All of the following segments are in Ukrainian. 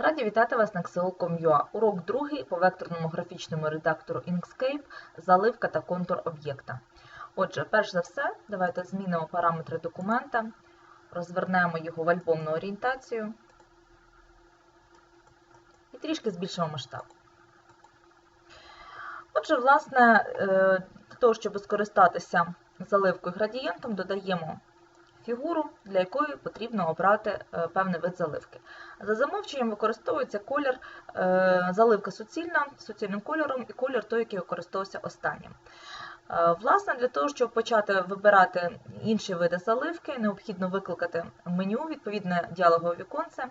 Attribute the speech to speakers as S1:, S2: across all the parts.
S1: Раді вітати вас на Xeol.com.ua. Урок другий по векторному графічному редактору Inkscape, заливка та контур об'єкта. Отже, перш за все, давайте змінимо параметри документа, розвернемо його в альбомну орієнтацію і трішки збільшимо масштаб. Отже, власне, е, для того, щоб скористатися заливкою градієнтом, додаємо фігуру, для якої потрібно обрати е, певний вид заливки. За замовченням використовується колір е, заливка суцільна суцільним кольором і колір той, який використовувався останнім. Е, Власне, для того, щоб почати вибирати інші види заливки, необхідно викликати меню, відповідне діалогове віконце,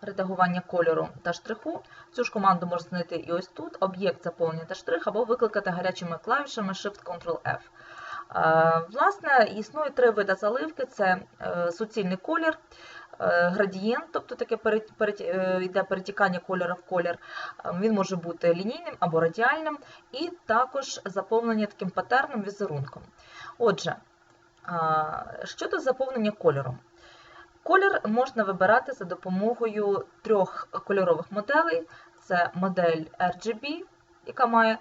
S1: редагування кольору та штриху. Цю ж команду можна знайти і ось тут, об'єкт заповнення та штрих, або викликати гарячими клавішами Shift-Ctrl-F. Е, Власне, існує три види заливки: це е, суцільний колір, е, градієнт, тобто таке йде перетікання кольора в колір. Він може бути лінійним або радіальним, і також заповнення таким патерном візерунком. Отже, щодо заповнення кольором. Колір можна вибирати за допомогою трьох кольорових моделей: це модель RGB, яка має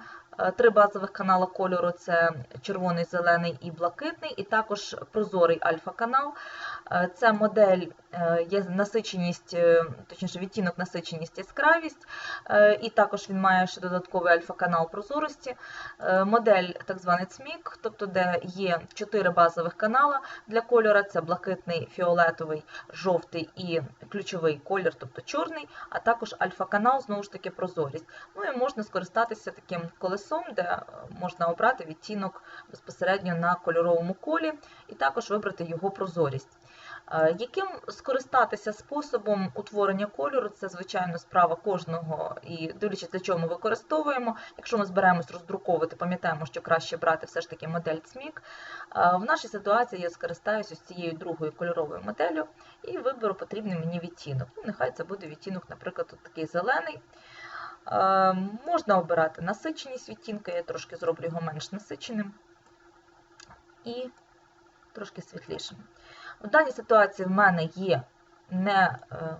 S1: три базових канали кольору: це червоний, зелений і блакитний, і також прозорий альфа-канал. Е, Це модель е, є насиченість, е, точніше відтінок, насиченість, яскравість, е, і також він має ще додатковий альфа-канал прозорості. Е, Модель так званий цмік, тобто де є чотири базових канала для кольора: це блакитний, фіолетовий, жовтий і ключовий колір, тобто чорний, а також альфа-канал, знову ж таки, прозорість. Ну і можна скористатися таким колесом, де е, можна обрати відтінок безпосередньо на кольоровому колі, і також вибрати його прозорість. Е, Яким скористатися способом утворення кольору, це, звичайно, справа кожного і дивлячись, для чого ми використовуємо. Якщо ми збираємось роздруковувати, пам'ятаємо, що краще брати все ж таки модель CMYK. Е, В нашій ситуації я скористаюся ось цією другою кольоровою моделлю і виберу потрібний мені відтінок. Ну, нехай це буде відтінок, наприклад, такий зелений. Е, Можна обирати насиченість відтінка, я трошки зроблю його менш насиченим і трошки світлішим. В даній ситуації в мене є не е,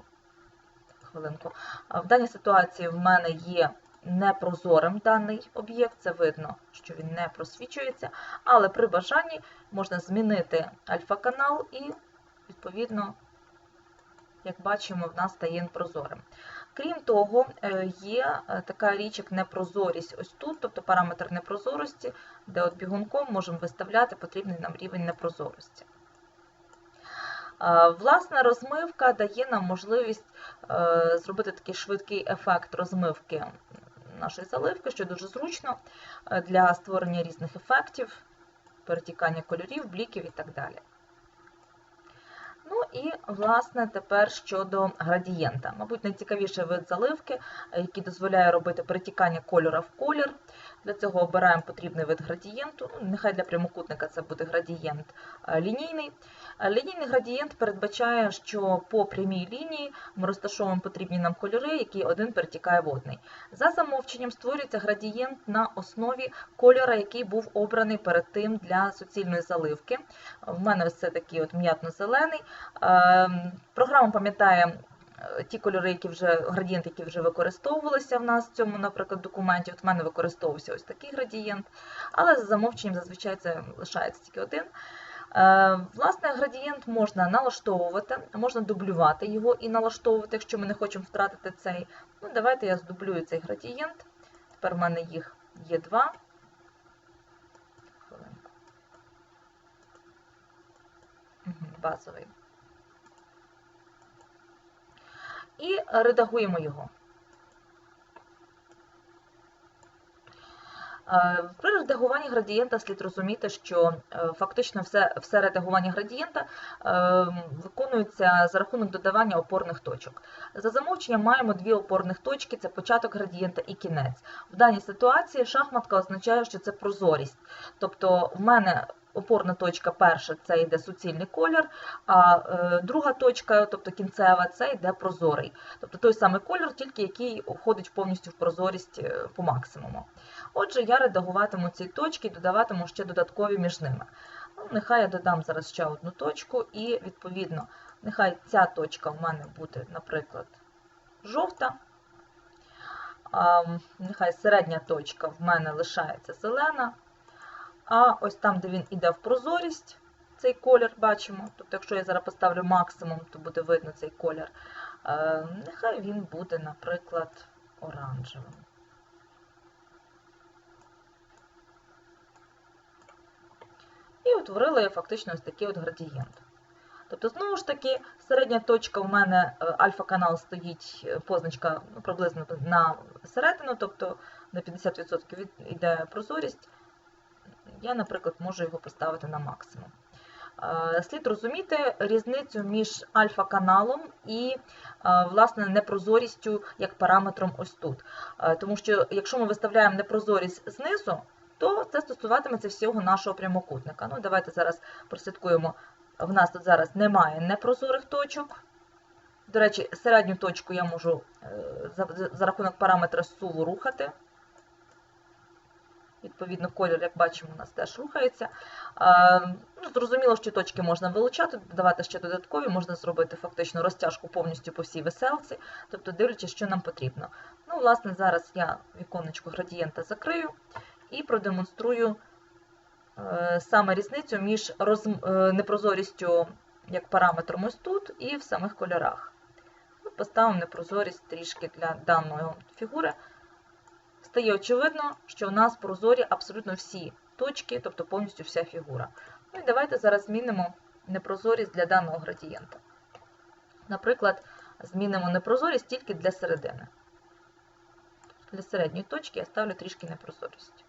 S1: хвилинку. В даній ситуації в мене є непрозорим даний об'єкт, це видно, що він не просвічується, але при бажанні можна змінити альфа-канал і, відповідно, як бачимо, в нас стає прозорим. Крім того, е, є е, така річ, як непрозорість ось тут, тобто параметр непрозорості, де от бігунком можемо виставляти потрібний нам рівень непрозорості. Е, Власна розмивка дає нам можливість зробити такий швидкий ефект розмивки нашої заливки, що дуже зручно для створення різних ефектів, перетікання кольорів, бліків і так далі. І, власне, тепер щодо градієнта. Мабуть, найцікавіший вид заливки, який дозволяє робити перетікання кольора в колір. Для цього обираємо потрібний вид градієнту. Ну, Нехай для прямокутника це буде градієнт е, лінійний. Е, Лінійний градієнт передбачає, що по прямій лінії ми розташовуємо потрібні нам кольори, які один перетікає в одний. За замовченням створюється градієнт на основі кольора, який був обраний перед тим для суцільної заливки. В мене ось це такий от м'ятно-зелений. Ем, Програма пам'ятає ті кольори, які вже градієнти, які вже використовувалися в нас в цьому, наприклад, документі. От в мене використовувався ось такий градієнт, але за замовченням зазвичай це лишається тільки один. Е, Власне, градієнт можна налаштовувати, можна дублювати його і налаштовувати, якщо ми не хочемо втратити цей. Ну, Давайте я здублюю цей градієнт. Тепер в мене їх є два. Базовий. І редагуємо його. Е, При редагуванні градієнта слід розуміти, що е, фактично все, все редагування градієнта е, виконується за рахунок додавання опорних точок. За замовченням маємо дві опорних точки: це початок градієнта і кінець. В даній ситуації шахматка означає, що це прозорість. Тобто в мене опорна точка перша це йде суцільний колір, а е, друга точка, тобто кінцева, це йде прозорий. Тобто той самий колір, тільки який входить повністю в прозорість е, по максимуму. Отже, я редагуватиму ці точки і додаватиму ще додаткові між ними. Ну, нехай я додам зараз ще одну точку і, відповідно, Нехай ця точка в мене буде, наприклад, жовта. Нехай середня точка в мене лишається зелена. А ось там, де він іде в прозорість, цей колір бачимо. Тобто, якщо я зараз поставлю максимум, то буде видно цей колір. Е, Нехай він буде, наприклад, оранжевим. І утворила я фактично ось такий от градієнт. Тобто, знову ж таки, середня точка у мене е, альфа-канал стоїть е, позначка приблизно на середину, тобто на 50% йде прозорість. Я, наприклад, можу його поставити на максимум. Е, Слід розуміти різницю між альфа-каналом і е, власне непрозорістю як параметром ось тут. Е, Тому що якщо ми виставляємо непрозорість знизу, то це стосуватиметься всього нашого прямокутника. Ну, давайте зараз прослідкуємо. В нас тут зараз немає непрозорих точок. До речі, середню точку я можу за рахунок параметра суву рухати. Відповідно, колір, як бачимо, у нас теж рухається. Е, ну, зрозуміло, що точки можна вилучати, додавати ще додаткові, можна зробити фактично розтяжку повністю по всій веселці, тобто дивлячись, що нам потрібно. Ну, власне, зараз я віконечко градієнта закрию і продемонструю е, саме різницю між роз, е, непрозорістю як параметром ось тут і в самих кольорах. Поставимо непрозорість трішки для даної фігури. Стає очевидно, що у нас прозорі абсолютно всі точки, тобто повністю вся фігура. Ну і давайте зараз змінимо непрозорість для даного градієнта. Наприклад, змінимо непрозорість тільки для середини. Для середньої точки я ставлю трішки непрозорість.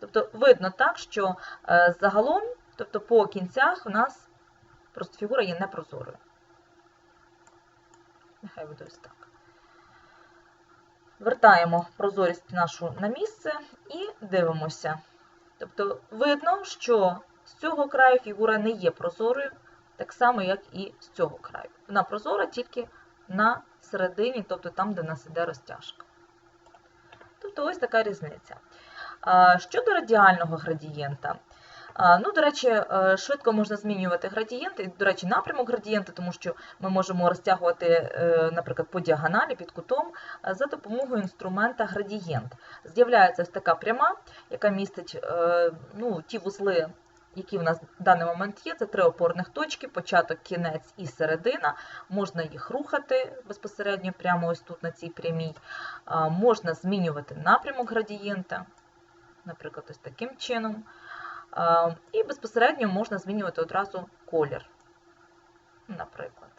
S1: Тобто видно так, що е, загалом, тобто по кінцях, у нас просто фігура є непрозорою. Нехай буде ось так. Вертаємо прозорість нашу на місце і дивимося. Тобто видно, що з цього краю фігура не є прозорою, так само, як і з цього краю. Вона прозора тільки на середині, тобто там, де нас іде розтяжка. Тобто ось така різниця. Щодо радіального градієнта. Ну, до речі, е, швидко можна змінювати градієнти, до речі, напрямок градієнта, тому що ми можемо розтягувати, е, наприклад, по діагоналі під кутом е, за допомогою інструмента градієнт. З'являється ось така пряма, яка містить ну, ті вузли, які в нас в даний момент є. Це три опорних точки, початок, кінець і середина. Можна їх рухати безпосередньо прямо ось тут на цій прямій. Можна змінювати напрямок градієнта, наприклад, ось таким чином. І безпосередньо можна змінювати одразу колір, наприклад.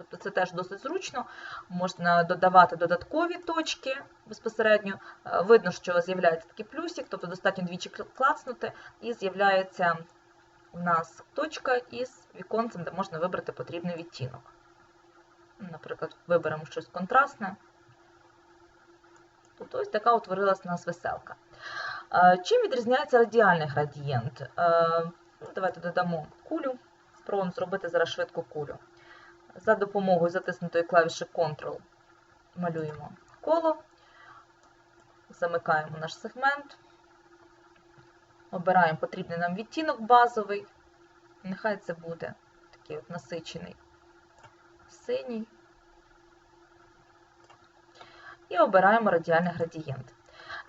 S1: Тобто це теж досить зручно. Можна додавати додаткові точки безпосередньо. Е, Видно, що з'являється такий плюсик, тобто достатньо двічі клацнути, і з'являється у нас точка із віконцем, де можна вибрати потрібний відтінок. Наприклад, виберемо щось контрастне. Тобто ось така утворилась у нас веселка. Чим відрізняється радіальний градієнт? Ну, Давайте додамо кулю. Спробуємо зробити зараз швидку кулю. За допомогою затиснутої клавіші Ctrl малюємо коло, замикаємо наш сегмент, обираємо потрібний нам відтінок базовий. Нехай це буде такий от насичений синій. І обираємо радіальний градієнт.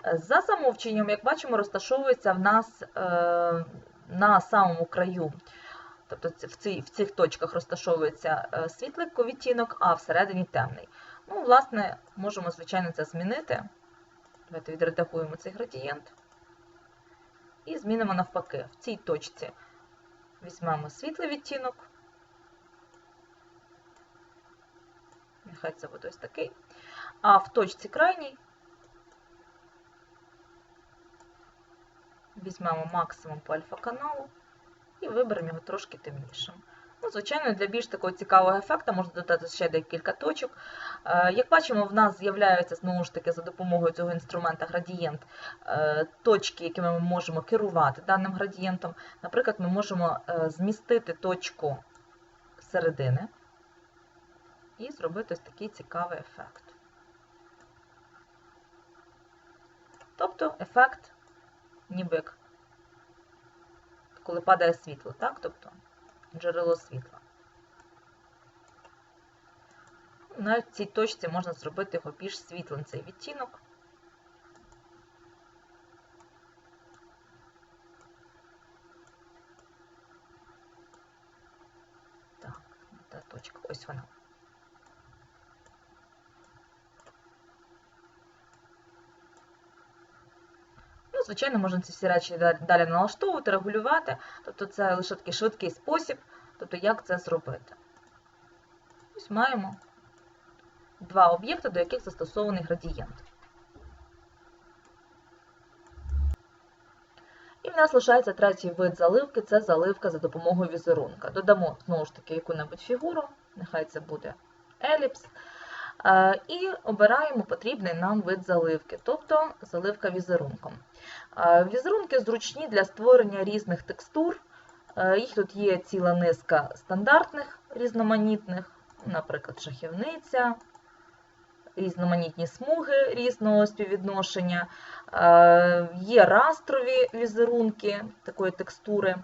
S1: За замовченням, як бачимо, розташовується в нас е, на самому краю, тобто в, цій, в цих точках розташовується е, світлий відтінок, а всередині темний. Ну, власне, можемо, звичайно, це змінити. Давайте відредагуємо цей градієнт. І змінимо навпаки. В цій точці візьмемо світлий відтінок. Нехай це буде ось такий. А в точці крайній візьмемо максимум по альфа-каналу і виберемо його трошки темнішим. Ну, Звичайно, для більш такого цікавого ефекту можна додати ще декілька точок. Е, Як бачимо, в нас з'являються знову ж таки за допомогою цього інструмента градієнт е, точки, якими ми можемо керувати даним градієнтом. Наприклад, ми можемо е, змістити точку середини і зробити ось такий цікавий ефект. Тобто ефект ніби як коли падає світло, так? Тобто джерело світла. На цій точці можна зробити його більш світлим цей відтінок. Так, та точка, ось вона. Звичайно, можна ці всі речі далі налаштовувати, регулювати. Тобто це лише такий швидкий спосіб, тобто як це зробити. Ось маємо два об'єкти, до яких застосований градієнт. І в нас лишається третій вид заливки це заливка за допомогою візерунка. Додамо знову ж таки яку-небудь фігуру, нехай це буде еліпс. Е, І обираємо потрібний нам вид заливки, тобто заливка візерунком. Е, Візерунки зручні для створення різних текстур. Е, Їх тут є ціла низка стандартних різноманітних, наприклад, шахівниця, різноманітні смуги різного співвідношення, Е, є растрові візерунки такої текстури. Е,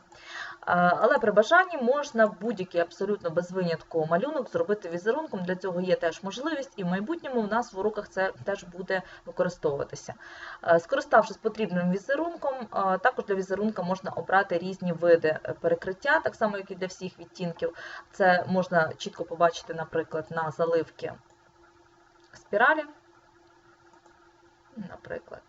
S1: Але при бажанні можна будь-який абсолютно без винятку малюнок зробити візерунком. Для цього є теж можливість, і в майбутньому в нас в уроках це теж буде використовуватися. Е, Скориставшись потрібним візерунком, також для візерунка можна обрати різні види перекриття, так само, як і для всіх відтінків. Це можна чітко побачити, наприклад, на заливки спіралі. Наприклад.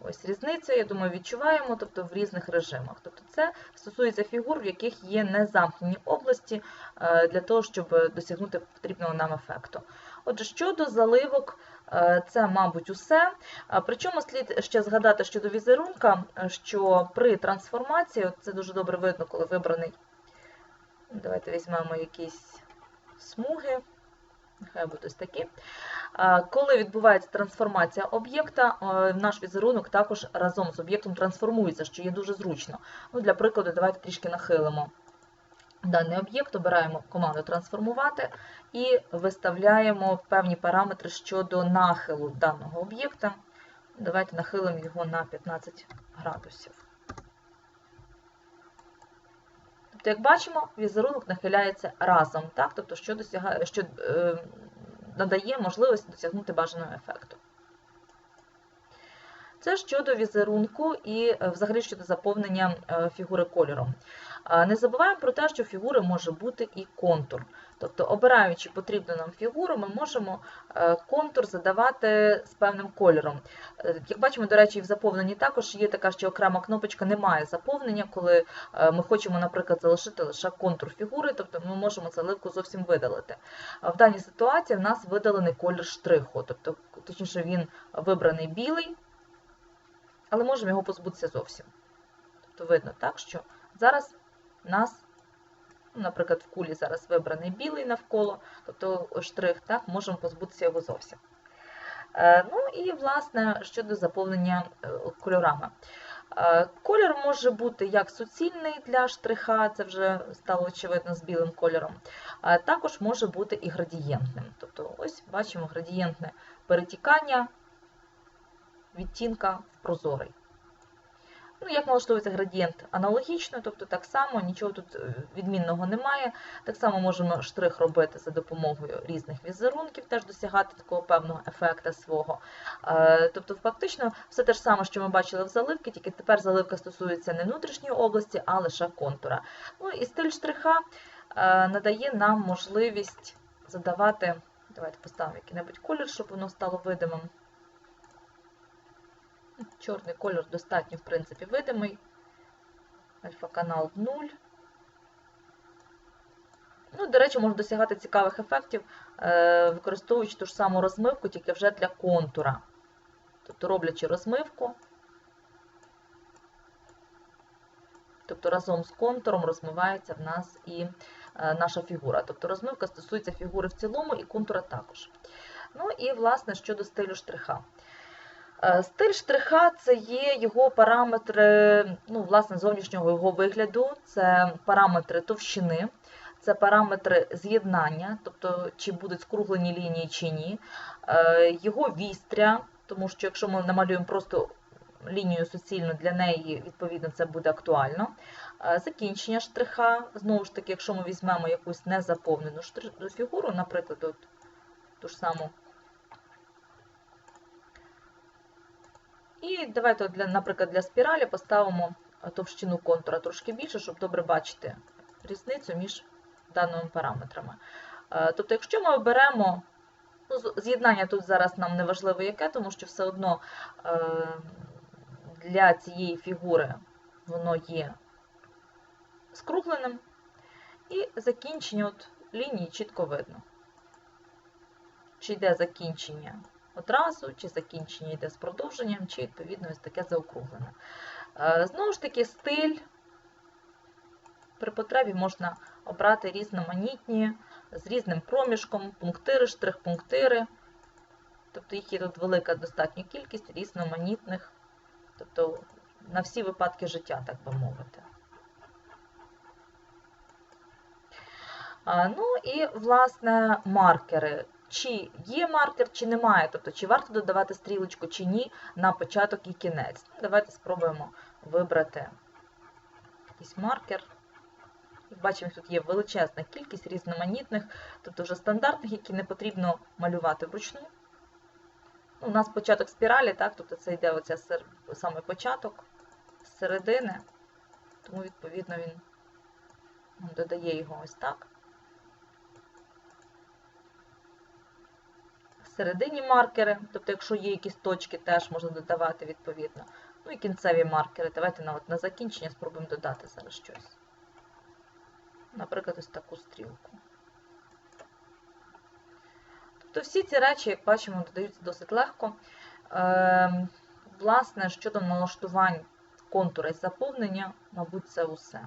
S1: Ось різниця, я думаю, відчуваємо, тобто в різних режимах. Тобто це стосується фігур, в яких є незамкнені області е, для того, щоб досягнути потрібного нам ефекту. Отже, щодо заливок, е, це, мабуть, усе. Причому слід ще згадати щодо візерунка, е, що при трансформації, це дуже добре видно, коли вибраний. Давайте візьмемо якісь смуги. Нехай будуть ось такі. Коли відбувається трансформація об'єкта, е, наш візерунок також разом з об'єктом трансформується, що є дуже зручно. Ну, Для прикладу, давайте трішки нахилимо даний об'єкт, обираємо команду трансформувати і виставляємо певні параметри щодо нахилу даного об'єкта. Давайте нахилимо його на 15 градусів. Тобто, як бачимо, візерунок нахиляється разом, так? тобто, що, досягає, що е, надає можливість досягнути бажаного ефекту. Це щодо візерунку і е, взагалі щодо заповнення е, фігури кольором. Не забуваємо про те, що фігури може бути і контур. Тобто, обираючи потрібну нам фігуру, ми можемо е, контур задавати з певним кольором. Е, Як бачимо, до речі, в заповненні також є така ще окрема кнопочка Немає заповнення, коли е, ми хочемо, наприклад, залишити лише контур фігури, тобто ми можемо заливку зовсім видалити. В даній ситуації в нас видалений колір штриху, тобто, точніше, він вибраний білий, але можемо його позбутися зовсім. Тобто видно так, що зараз нас, ну, наприклад, в кулі зараз вибраний білий навколо, тобто штрих, так, можемо позбутися його зовсім. Е, Ну і, власне, щодо заповнення е, кольорами. Е, Колір може бути як суцільний для штриха, це вже стало очевидно з білим кольором, а також може бути і градієнтним. Тобто, ось бачимо градієнтне перетікання відтінка в прозорий. Ну, як налаштовується градієнт аналогічно, тобто так само, нічого тут е, відмінного немає. Так само можемо штрих робити за допомогою різних візерунків, теж досягати такого певного ефекту свого. Е, Тобто, фактично, все те ж саме, що ми бачили в заливці, тільки тепер заливка стосується не внутрішньої області, а лише контура. Ну і стиль штриха е, надає нам можливість задавати, давайте поставимо який-небудь колір, щоб воно стало видимим. Чорний кольор достатньо, в принципі, видимий. Альфа-канал 0. Ну, до речі, можна досягати цікавих ефектів, е, використовуючи ту ж саму розмивку, тільки вже для контура. Тобто роблячи розмивку, тобто разом з контуром розмивається в нас і е, наша фігура. Тобто розмивка стосується фігури в цілому і контура також. Ну і, власне, щодо стилю штриха. Е, Стиль штриха це є його параметри ну, власне, зовнішнього його вигляду, це параметри товщини, це параметри з'єднання, тобто чи будуть скруглені лінії чи ні, е, його вістря, тому що якщо ми намалюємо просто лінію суцільну, для неї, відповідно, це буде актуально. Е, Закінчення штриха, знову ж таки, якщо ми візьмемо якусь незаповнену фігуру, наприклад, от, ту ж саму. І давайте, для, наприклад, для спіралі поставимо е, товщину контура трошки більше, щоб добре бачити різницю між даними параметрами. Е, Тобто, якщо ми оберемо, ну, з'єднання тут зараз нам не важливо яке, тому що все одно е, для цієї фігури воно є скругленим, і закінчення от лінії чітко видно. Чи йде закінчення одразу, чи закінчення йде з продовженням, чи відповідно ось таке заокруглене. Е, Знову ж таки, стиль при потребі можна обрати різноманітні з різним проміжком, пунктири, штрих-пунктири. Тобто їх є тут велика достатня кількість різноманітних, тобто на всі випадки життя, так би мовити. Ну і, власне, маркери. Чи є маркер, чи немає, тобто чи варто додавати стрілочку, чи ні на початок і кінець. Давайте спробуємо вибрати якийсь маркер. Бачимо, тут є величезна кількість різноманітних, тобто вже стандартних, які не потрібно малювати вручну. Ну, У нас початок спіралі, так, тобто це йде оця сер... саме початок з середини, тому, відповідно, він додає його ось так. Всередині маркери, тобто, якщо є якісь точки, теж можна додавати відповідно. Ну і кінцеві маркери. Давайте на, от, на закінчення спробуємо додати зараз щось. Наприклад, ось таку стрілку. Тобто всі ці речі, як бачимо, додаються досить легко. Е, власне, щодо налаштувань контура і заповнення, мабуть, це усе.